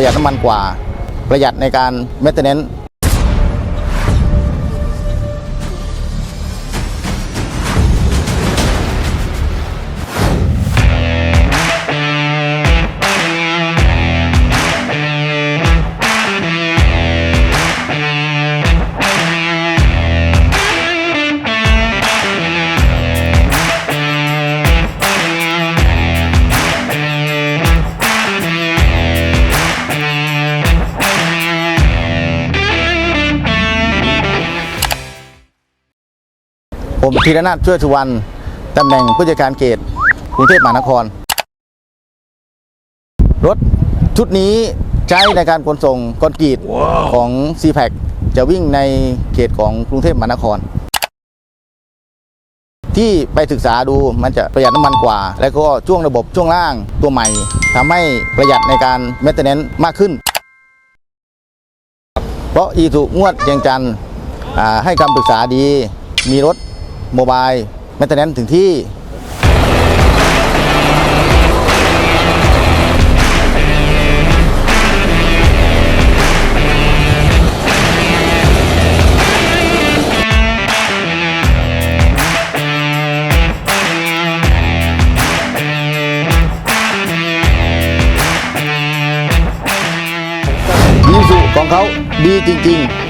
ประหยัดน้ำมันกว่า ประหยัดในการเมนเทนเนน ผมธีรนาถช่วยสุวรรณตำแหน่งผู้จัดการเขตกรุงเทพมหานคร รถชุดนี้ใช้ในการขนส่งคอนกรีตของ c p a c จะวิ่งในเขตของกรุงเทพมหานคร ที่ไปศึกษาดูมันจะประหยัดน้ำมันกว่า แล้วก็ช่วงระบบช่วงล่างตัวใหม่ทำให้ประหยัดในการเมนเทนเนนมากขึ้น เพราะอีสุงวดเชียงจันทร์อ่าให้คำปรึกษาดีมีรถ โมบายแมนเทนแนนถึงที่ยีสุของเขาดีจริง ๆ